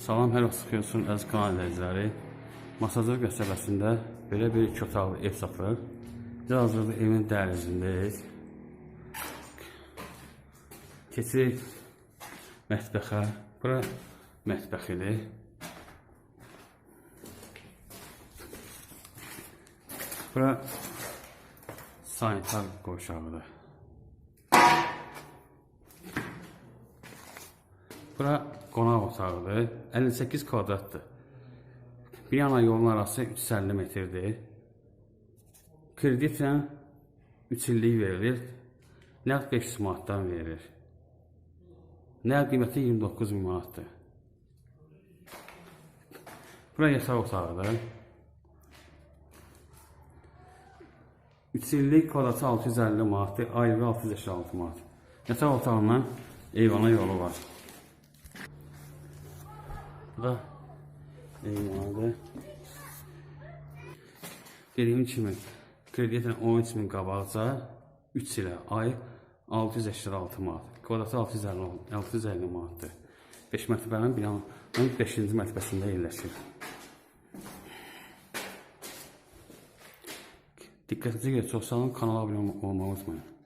Salam, hər vaxt çıxıyorsun əziz kanal izləyiciləri. Masazır qəsəbəsində belə bir iki otaqlı ev satılır. Hazırda evin dəhlizindəyik. Keçirik mətbəxə. Bura mətbəxidir. Bura sanitar qoşağıdır. Bura qonaq otağıdır. 58 kvadratdır. Bir yana yolun arası 350 metrdir. Kreditlə 3 illik verilir. Nəqd 500 manatdan verilir. Nəqd qiyməti 29 min manatdır. Bura yataq otağıdır. 3 illik kvadratı 650 manatdır, ayrı 656 manat. Yataq otağından eyvana yolu var. Da eyvanıdır. Dediyim kimi, kreditlə 13 min qabaqca 3 ilə ay 686 manat. Kvadratı 650, 650 manatdır. 5 mərtəbənin binanın 5-ci mərtəbəsində yerləşir. Diqqətinizi görə çox sağ olun, kanala abunə olmağı unutmayın.